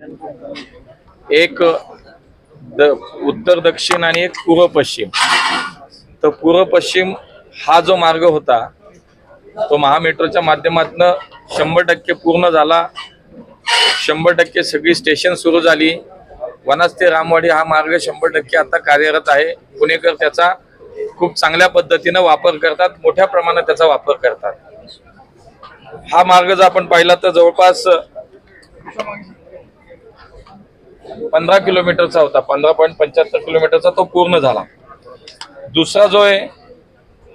एक द उत्तर दक्षिण आणि एक पूर्व पश्चिम. तर पूर्व पश्चिम हा जो मार्ग होता तो महामेट्रोच्या माध्यमातून शंभर टक्के पूर्ण झाला. शंभर टक्के सगळी स्टेशन सुरू झाली. वनाज ते रामवाडी हा मार्ग शंभर टक्के आता कार्यरत आहे. पुणेकर त्याचा खूप चांगल्या पद्धतीनं वापर करतात मोठ्या प्रमाणात त्याचा वापर करतात. हा मार्ग जर आपण पाहिला तर जवळपास पंधरा किलोमीटरचा होता पंधरा पॉईंट पंच्याहत्तर किलोमीटरचा तो पूर्ण झाला. दुसरा जो आहे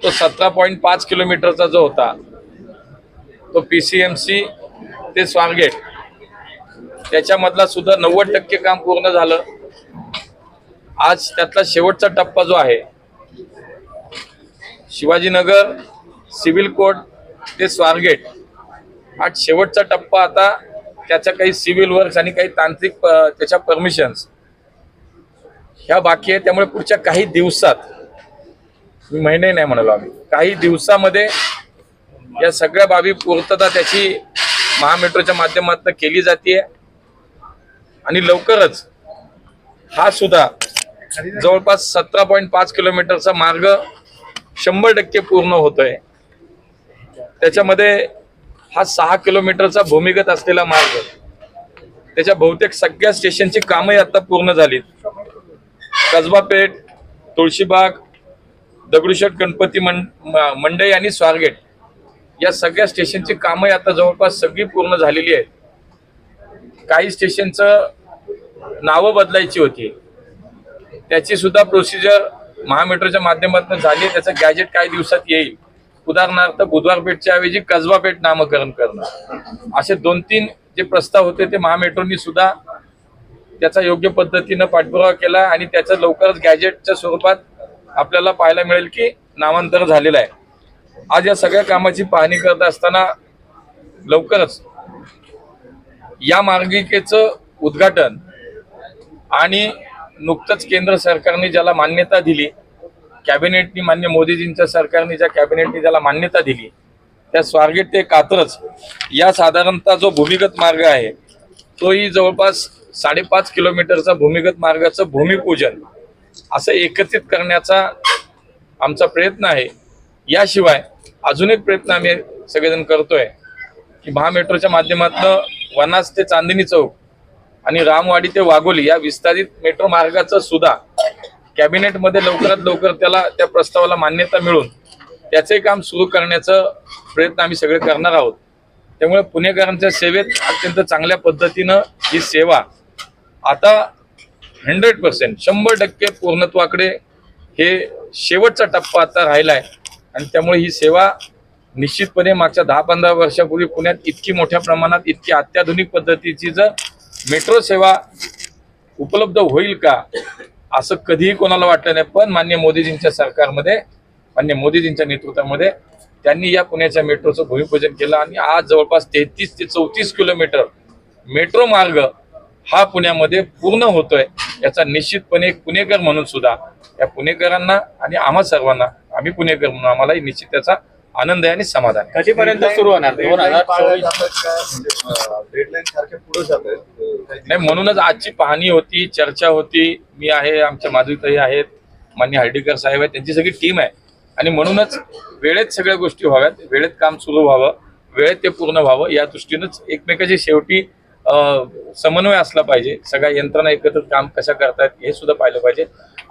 तो सतरा पॉईंट पाच किलोमीटरचा जो होता तो पी सी एम सी ते स्वारगेट त्याच्यामधला सुद्धा नव्वद टक्के काम पूर्ण झालं. आज त्यातला शेवटचा टप्पा जो आहे शिवाजीनगर सिव्हिल कोर्ट ते स्वारगेट हा शेवटचा टप्पा आता त्याच्या काही सिव्हिल वर्क्स आणि काही तांत्रिक त्याच्या परमिशन्स ह्या बाकी आहे त्यामुळे पुढच्या काही दिवसात मी महिने नाही म्हणालो आम्ही काही दिवसामध्ये या सगळ्या बाबी पूर्तता त्याची महामेट्रोच्या माध्यमातून केली जाते आणि लवकरच हा सुद्धा जवळपास सतरा पॉईंट पाच किलोमीटरचा मार्ग शंभर टक्के पूर्ण होतोय. त्याच्यामध्ये हा सहा किलोमीटरचा भूमिगत असलेला मार्ग. त्याच्या बहुतेक सगळ्या स्टेशनची कामही आता पूर्ण झालीत कसबा पेठ तुळशीबाग दगडूशेठ गणपती मं- म- मंडई आणि स्वारगेट या सगळ्या स्टेशनची कामही आता जवळपास सगळी पूर्ण झालेली आहेत. काही स्टेशनचं नावं बदलायची होती. त्याची सुद्धा प्रोसिजर महामेट्रोच्या माध्यमातून झाली. त्याचं गॅजेट काही दिवसात येईल. उदाहरणार्थ बुधवार पेठच्या ऐवजी कसबा पेठ नामकरण करणं. असे दोन तीन जे प्रस्ताव होते ते महामेट्रोनी सुद्धा त्याचा योग्य पद्धतीनं पाठपुरावा केला आणि त्याचं लवकरच गॅजेटच्या स्वरूपात आपल्याला पाहायला मिळेल की नामांतर झालेलं आहे. आज या सगळ्या कामाची पाहणी करत असताना लवकरच या मार्गिकेचं उद्घाटन आणि नुकतंच केंद्र सरकारने ज्याला मान्यता दिली कॅबिनेटनी मान्य मोदीजींच्या सरकारने ज्या कॅबिनेटनी ज्याला मान्यता दिली त्या स्वारगेट ते कात्रच या साधारणतः जो भूमिगत मार्ग आहे तोही जवळपास साडेपाच किलोमीटरचा भूमिगत मार्गाचं भूमिपूजन असं एकत्रित करण्याचा आमचा प्रयत्न आहे. याशिवाय अजून एक प्रयत्न आम्ही सगळेजण करतोय की महामेट्रोच्या माध्यमातून वनास ते चांदणी चौक आणि रामवाडी ते वाघोली या विस्तारित मेट्रो मार्गाचं सुद्धा कॅबिनेटमध्ये लवकरात लवकर त्याला त्या प्रस्तावाला मान्यता मिळून त्याचे काम सुरू करण्याचं प्रयत्न आम्ही सगळे करणार आहोत. त्यामुळे पुणेकरांच्या सेवेत अत्यंत चांगल्या पद्धतीनं ही सेवा आता हंड्रेड पर्सेंट शंभर टक्के पूर्णत्वाकडे हे शेवटचा टप्पा आता राहिला आहे आणि त्यामुळे ही सेवा निश्चितपणे मागच्या दहा पंधरा वर्षापूर्वी पुण्यात इतकी मोठ्या प्रमाणात इतकी अत्याधुनिक पद्धतीची जर मेट्रो सेवा उपलब्ध होईल का असं कधीही कोणाला वाटलं नाही पण मान्य मोदीजींच्या सरकारमध्ये मान्य मोदीजींच्या नेतृत्वामध्ये त्यांनी या पुण्याच्या मेट्रोचं भूमिपूजन केलं आणि आज जवळपास तेहतीस ते चौतीस किलोमीटर मेट्रो मार्ग हा पुण्यामध्ये पूर्ण होतोय याचा निश्चितपणे एक पुणेकर म्हणून सुद्धा या पुणेकरांना आणि आम्हा सर्वांना आम्ही पुणेकर म्हणून आम्हालाही निश्चित त्याचा आनंद आहे आणि समाधान आहे. कधीपर्यंत सुरू होणार? दोन हजार चोवीस. डेडलाईन सारखे पुढे जात आहेत नाही म्हणूनच आजची पाहणी होती चर्चा होती. मी आहे आमच्या माधुरीताई आहेत मान्य हर्डीकर साहेब आहेत त्यांची सगळी टीम आहे. आणि म्हणूनच वेळेत सगळ्या गोष्टी व्हाव्यात वेळेत काम सुरू व्हावं वेळेत ते पूर्ण व्हावं या दृष्टीनंच एकमेकाची शेवटी अं, समन्वय असला पाहिजे. सगळ्या यंत्रणा एकत्र काम कशा करतायत हे सुद्धा पाहिलं पाहिजे.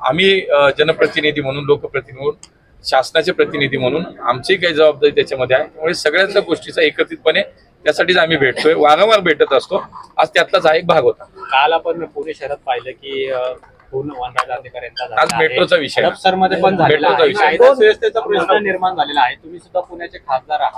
आम्ही जनप्रतिनिधी म्हणून लोकप्रतिनिधी म्हणून शासनाचे प्रतिनिधी म्हणून आमची काही जबाबदारी त्याच्यामध्ये आहे. त्यामुळे सगळ्याच गोष्टीचा एकत्रितपणे त्यासाठीच आम्ही भेटतोय. वारंवार भेटत असतो. आज त्यातलाच हा एक भाग होता. काल आपण पुणे शहरात पाहिलं की पूर्ण आज. मेट्रोचा विषय. मेट्रोचा विषय. निर्माण झालेला आहे. तुम्ही सुद्धा पुण्याचे खासदार आहात.